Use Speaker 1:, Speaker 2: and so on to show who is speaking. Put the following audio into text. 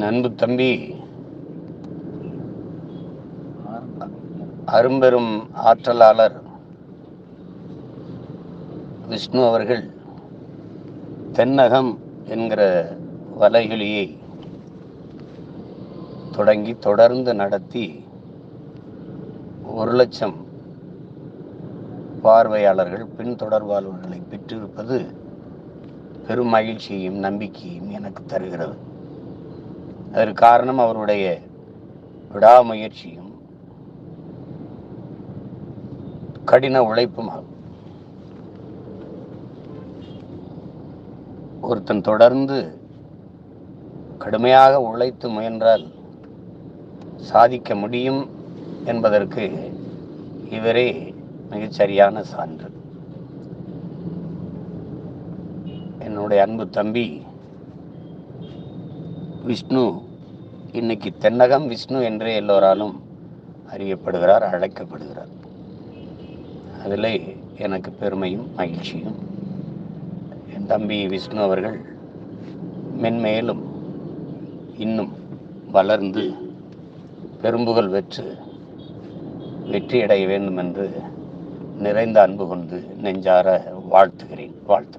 Speaker 1: என் அன்பு தம்பி. அரும்பெரும் ஆற்றலாளர் விஷ்ணு அவர்கள் தென்னகம் என்கிற வலைகிளியை தொடங்கி தொடர்ந்து நடத்தி ஒரு லட்சம் பார்வையாளர்கள் பின்தொடர்பாளர்களை பெற்றிருப்பது பெரும் மகிழ்ச்சியையும் நம்பிக்கையும் எனக்கு தருகிறது. அதற்கு காரணம் அவருடைய விடாமுயற்சியும் கடின உழைப்பும் ஆகும் ஒருத்தன் தொடர்ந்து கடுமையாக உழைத்து முயன்றால் சாதிக்க முடியும் என்பதற்கு இவரே மிகச்சரியான சான்று. என்னுடைய அன்பு தம்பி விஷ்ணு. இன்னைக்கு தென்னகம் விஷ்ணு என்றே எல்லோராலும் அறியப்படுகிறார் அழைக்கப்படுகிறார். அதில் எனக்கு பெருமையும் மகிழ்ச்சியும். என் தம்பி விஷ்ணு அவர்கள் மென்மேலும் இன்னும் வளர்ந்து பெரும்புகள் பெற்று வெற்றியடைய வேண்டும் என்று நிறைந்த அன்பு கொண்டு நெஞ்சார வாழ்த்துகிறேன். வாழ்த்து